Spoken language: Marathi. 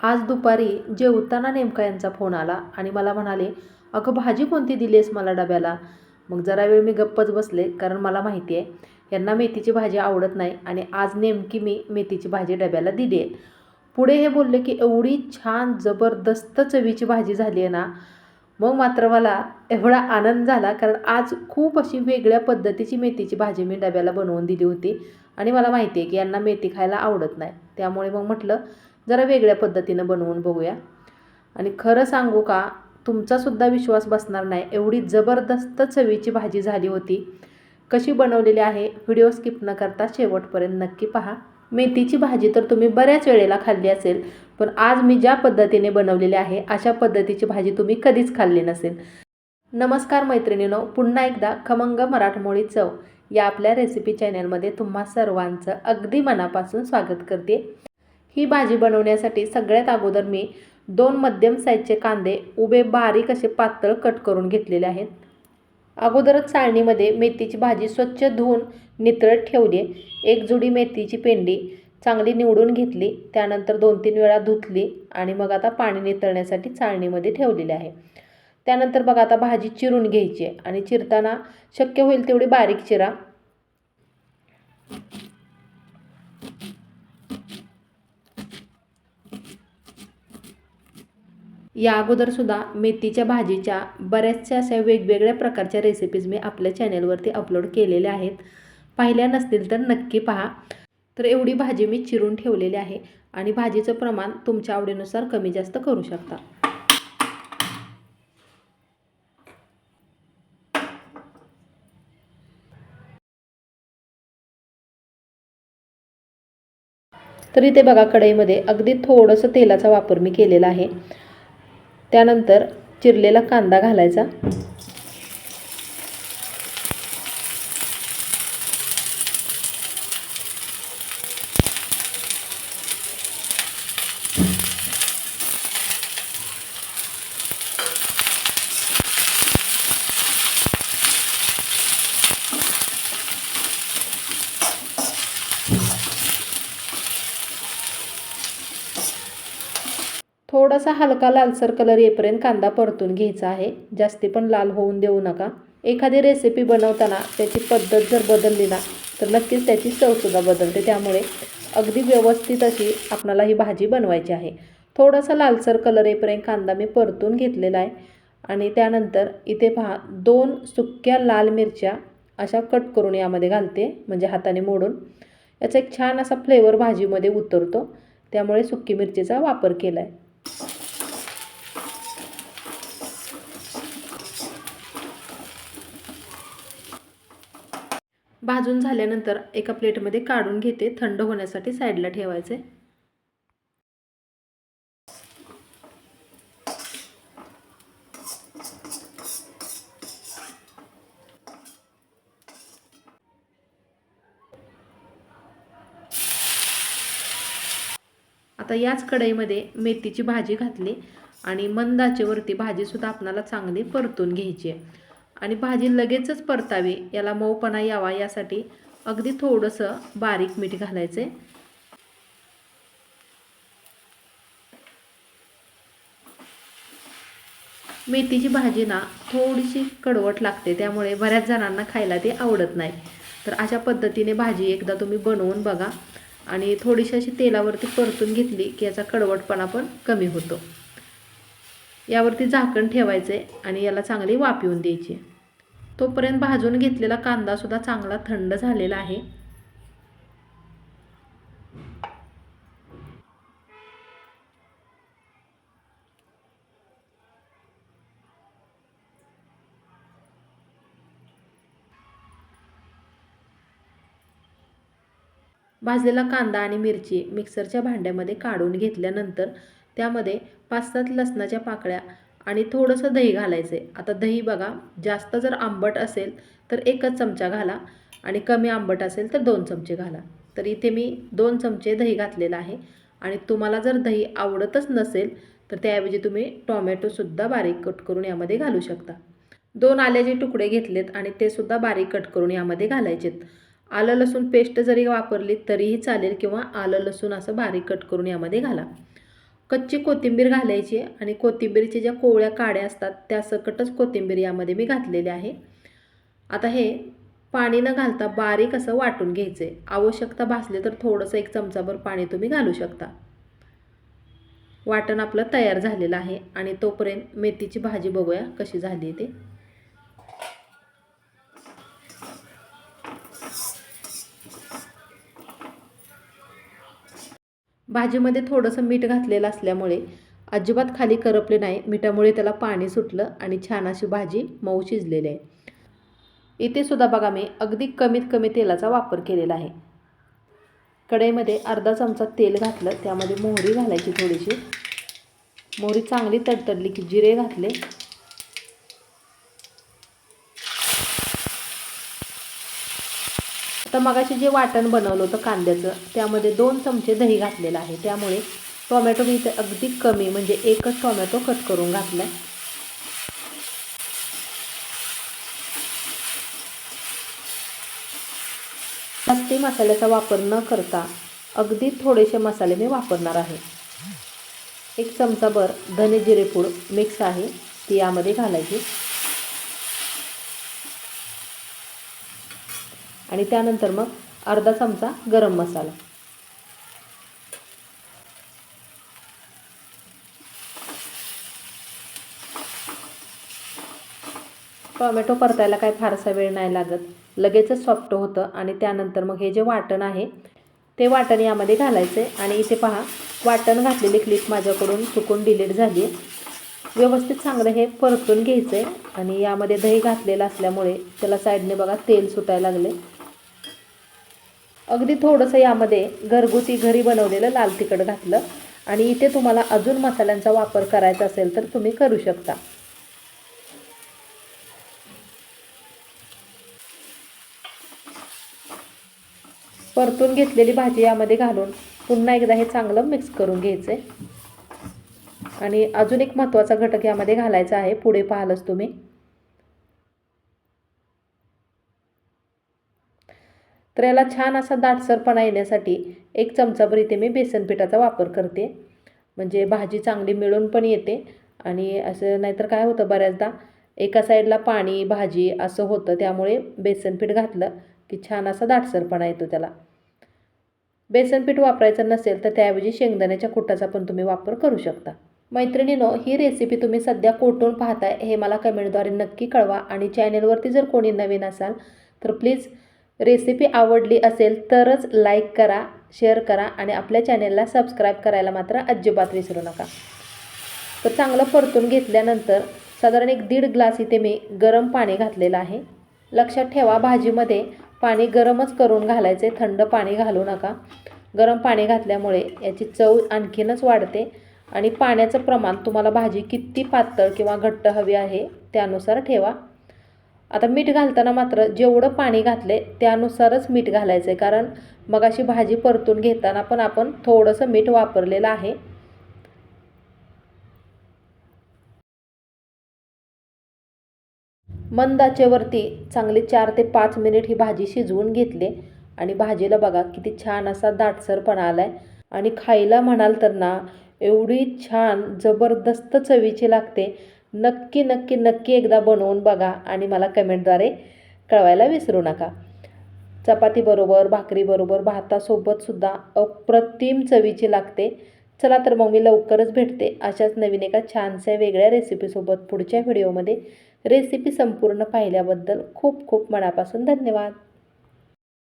आज दुपारी जेवताना नेमका यांचा फोन आला आणि मला म्हणाले अगं भाजी कोणती दिली आहेस मला डब्याला? मग जरा वेळ मी गप्पच बसले कारण मला माहिती आहे यांना मेथीची भाजी आवडत नाही आणि आज नेमकी मी मेथीची भाजी डब्याला दिली आहे. पुढे हे बोलले की एवढी छान जबरदस्त चवीची भाजी झाली आहे ना. मग मात्र मला एवढा आनंद झाला कारण आज खूप अशी वेगळ्या पद्धतीची मेथीची भाजी मी डब्याला बनवून दिली होती आणि मला माहिती आहे की यांना मेथी खायला आवडत नाही. त्यामुळे मग म्हटलं जरा वेगळ्या पद्धतीनं बनवून बघूया. आणि खरं सांगू का तुमचासुद्धा विश्वास बसणार नाही. एवढी जबरदस्त चवीची भाजी झाली होती. कशी बनवलेली आहे व्हिडिओ स्किप न करता शेवटपर्यंत नक्की पहा. मेथीची भाजी तर तुम्ही बऱ्याच वेळेला खाल्ली असेल पण आज मी ज्या पद्धतीने बनवलेली आहे अशा पद्धतीची भाजी तुम्ही कधीच खाल्ली नसेल. नमस्कार मैत्रिणीनो पुन्हा एकदा खमंग मराठमोळी चव या आपल्या रेसिपी चॅनलमध्ये तुम्हा सर्वांचं अगदी मनापासून स्वागत करते. ही भाजी बनवण्यासाठी सगळ्यात अगोदर मी दोन मध्यम साईजचे कांदे उभे बारीक असे पातळ कट करून घेतलेले आहेत. अगोदरच चाळणीमध्ये मेथीची भाजी स्वच्छ धुवून नितळत ठेवली. एक जुडी मेथीची पेंडी चांगली निवडून घेतली. त्यानंतर दोन तीन वेळा धुतली आणि मग आता पाणी नितळण्यासाठी चाळणीमध्ये ठेवलेली आहे. त्यानंतर बघा आता भाजी चिरून घ्यायची आहे आणि चिरताना शक्य होईल तेवढी बारीक चिरा. या अगोदरसुद्धा मेथीच्या भाजीच्या बऱ्याचशा अशा वेगवेगळ्या प्रकारच्या रेसिपीज मी आपल्या चॅनेलवरती अपलोड केलेल्या आहेत. पाहिल्या नसतील तर नक्की पहा. तर एवढी भाजी मी चिरून ठेवलेली आहे आणि भाजीचं प्रमाण तुमच्या आवडीनुसार कमी जास्त करू शकता. तर इथे बघा कढईमध्ये अगदी थोडंसं तेलाचा वापर मी केलेला आहे. त्यानंतर चिरलेला कांदा घालायचा. थोडासा हलका लालसर कलर येईपर्यंत कांदा परतून घ्यायचा आहे. जास्ती पण लाल होऊन देऊ नका. एखादी रेसिपी बनवताना त्याची पद्धत जर बदलली ना तर नक्कीच त्याची चवसुद्धा बदलते. त्यामुळे अगदी व्यवस्थित अशी आपणाला ही भाजी बनवायची आहे. थोडासा लालसर कलर येईपर्यंत कांदा मी परतून घेतलेला आहे. आणि त्यानंतर इथे पहा दोन सुक्या लाल मिरच्या अशा कट करून यामध्ये घालते म्हणजे हाताने मोडून. याचा एक छान असा फ्लेवर भाजीमध्ये उतरतो. त्यामुळे सुक्की मिरचीचा वापर केला आहे भाजून झाल्यानंतर एका प्लेटमध्ये काढून घेते थंड होण्यासाठी साईडला ठेवायचे. आता याच कढईमध्ये मेथीची भाजी घातली आणि मंदाचेवरती भाजीसुद्धा आपणाला चांगली परतून घ्यायची आहे. आणि भाजी लगेचच परतावी याला मऊपणा यावा यासाठी अगदी थोडंसं बारीक मीठ घालायचं आहे मेथीची भाजी ना थोडीशी कडवट लागते त्यामुळे बऱ्याच जणांना खायला ते आवडत नाही. तर अशा पद्धतीने भाजी एकदा तुम्ही बनवून बघा. आणि थोडीशी अशी तेलावरती परतून घेतली की याचा कडवटपणा पण कमी होतो. यावरती झाकण ठेवायचे आणि याला चांगली वाफ येऊन द्यायची. तोपर्यंत भाजून घेतलेला कांदासुद्धा चांगला थंड झालेला आहे. भाजलेला कांदा आणि मिरची मिक्सरच्या भांड्यामध्ये काढून घेतल्यानंतर त्यामध्ये पाच सात लसणाच्या पाकळ्या आणि थोडंसं दही घालायचं. आहे आता दही बघा जास्त जर आंबट असेल तर एकच चमचा घाला आणि कमी आंबट असेल तर दोन चमचे घाला. तर इथे मी दोन चमचे दही घातलेलं आहे आणि तुम्हाला जर दही आवडतच नसेल तर त्याऐवजी तुम्ही टॉमॅटोसुद्धा बारीक कट करून यामध्ये घालू शकता. दोन आल्याचे तुकडे घेतलेत आणि ते सुद्धा बारीक कट करून यामध्ये घालायचेत. आलं लसूण पेस्ट जरी वापरली तरीही चालेल किंवा आलं लसूण असं बारीक कट करून यामध्ये घाला. कच्ची कोथिंबीर घालायची आणि कोथिंबीरच्या ज्या कोवळ्या काड्या असतात त्या सकटच कोथिंबीर यामध्ये मी घातलेले आहे. आता हे पाणी न घालता बारीक असं वाटून घ्यायचं. आहे आवश्यकता भासली तर थोडंसं एक चमचाभर पाणी तुम्ही घालू शकता. वाटण आपलं तयार झालेलं आहे आणि तोपर्यंत मेथीची भाजी बघूया कशी झाली आहे ते. भाजीमध्ये थोडंसं मीठ घातलेलं असल्यामुळे अजिबात खाली करपले नाही. मिठामुळे त्याला पाणी सुटलं आणि छान अशी भाजी मऊ शिजलेली आहे. इथे सुद्धा बघा मी अगदी कमीत कमी तेलाचा वापर केलेला आहे. कढईमध्ये अर्धा चमचा तेल घातलं. त्यामध्ये मोहरी घालायची थोडीशी. मोहरी चांगली तडतडली की जिरे घातले. मगाशी जे वाटण बनवलं होतं कांद्याचं त्यामध्ये दोन चमचे दही घातलेलं आहे. त्यामुळे टोमॅटो मी इथे अगदी कमी म्हणजे एकच टोमॅटो कट करून घातला जास्ती मसाल्याचा वापर न करता अगदी थोडेसे मसाले मी वापरणार आहे. एक चमचाभर धने जिरेपूड मिक्स आहे ती यामध्ये घालायची. आणि त्यानंतर मग अर्धा चमचा गरम मसाला. टोमॅटो परतायला काय फारसा वेळ नाही लागत. लगेचच सॉफ्ट होतं आणि त्यानंतर मग हे जे वाटण आहे ते वाटण यामध्ये घालायचं आहे आणि इथे पहा वाटण घातलेली क्लिप माझ्याकडून चुकून डिलीट झाली आहे व्यवस्थित चांगलं हे परतून घ्यायचं आहे आणि यामध्ये दही घातलेलं असल्यामुळे त्याला साईडने बघा तेल सुटायला लागले अगदी थोडंसं यामध्ये घरगुती घरी बनवलेलं लाल तिखट घातलं. आणि इथे तुम्हाला अजून मसाल्यांचा वापर करायचा असेल तर तुम्ही करू शकता. परतून घेतलेली भाजी यामध्ये घालून पुन्हा एकदा हे चांगलं मिक्स करून घ्यायचं. आहे आणि अजून एक महत्त्वाचा घटक यामध्ये घालायचा आहे पुढे पाहालच तुम्ही. तर छान असा दाटसरपणा येण्यासाठी एक चमचाभर इथे मी बेसन पिठाचा वापर करते. म्हणजे भाजी चांगली मिळून पण येते आणि असं नाहीतर काय होतं बऱ्याचदा एका साईडला पाणी भाजी असं होतं त्यामुळे बेसन पीठ घातलं की छान असा दाटसरपणा येतो त्याला. बेसन पीठ वापरायचं नसेल तर त्याऐवजी शेंगदाण्याच्या कुटाचा पण तुम्ही वापर करू शकता. मैत्रिणीनो ही रेसिपी तुम्ही सध्या कोठून पाहताय हे मला कमेंटद्वारे नक्की कळवा आणि चॅनेलवरती जर कोणी नवीन असाल तर प्लीज रेसिपी आवडली असेल तरच लाईक करा शेअर करा आणि आपल्या चॅनेलला सबस्क्राईब करायला मात्र अजिबात विसरू नका. तर चांगलं परतून घेतल्यानंतर साधारण एक दीड ग्लास इथे मी गरम पाणी घातलेलं आहे. लक्षात ठेवा भाजीमध्ये पाणी गरमच करून घालायचे थंड पाणी घालू नका. गरम पाणी घातल्यामुळे याची चव आणखीनच वाढते आणि पाण्याचं प्रमाण तुम्हाला भाजी किती पातळ किंवा घट्ट हवी आहे त्यानुसार ठेवा. आता मीठ घालताना मात्र जेवढं पाणी घातले त्यानुसारच मीठ घालायचं आहे कारण मग अशी भाजी परतून घेताना पण आपण थोडंसं मीठ वापरलेलं आहे. मंदाचेवरती चांगली चार ते पाच मिनिट ही भाजी शिजवून घेतली. आणि भाजीला बघा किती छान असा दाटसरपणा आला आहे आणि खायला म्हणाल तर ना एवढी छान जबरदस्त चवीची लागते. नक्की नक्की नक्की एकदा बनवून बघा आणि मला कमेंटद्वारे कळवायला विसरू नका. चपातीबरोबर भाकरीबरोबर भातासोबतसुद्धा अप्रतिम चवीची लागते. चला तर मग मी लवकरच भेटते अशाच नवीन एका छानशा वेगळ्या रेसिपीसोबत पुढच्या व्हिडिओमध्ये. रेसिपी संपूर्ण पाहिल्याबद्दल खूप खूप मनापासून धन्यवाद.